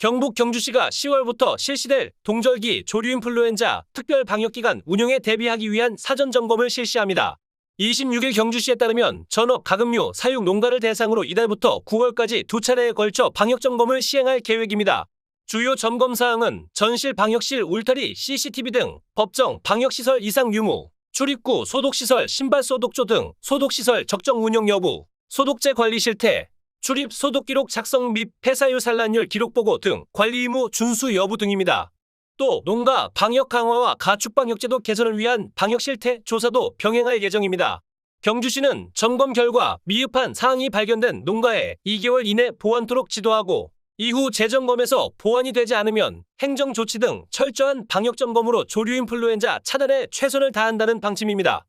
경북 경주시가 10월부터 실시될 동절기 조류인플루엔자 특별 방역기간 운영에 대비하기 위한 사전 점검을 실시합니다. 26일 경주시에 따르면 전업 가금류 사육 농가를 대상으로 이달부터 9월까지 두 차례에 걸쳐 방역 점검을 시행할 계획입니다. 주요 점검 사항은 전실 방역실 울타리 CCTV 등 법정 방역시설 이상 유무, 출입구 소독시설 신발 소독조 등 소독시설 적정 운영 여부, 소독제 관리 실태, 출입 소독 기록 작성 및 폐사유 산란율 기록 보고 등 관리 의무 준수 여부 등입니다. 또 농가 방역 강화와 가축 방역 제도 개선을 위한 방역 실태 조사도 병행할 예정입니다. 경주시는 점검 결과 미흡한 사항이 발견된 농가에 2개월 이내 보완토록 지도하고 이후 재점검에서 보완이 되지 않으면 행정 조치 등 철저한 방역 점검으로 조류 인플루엔자 차단에 최선을 다한다는 방침입니다.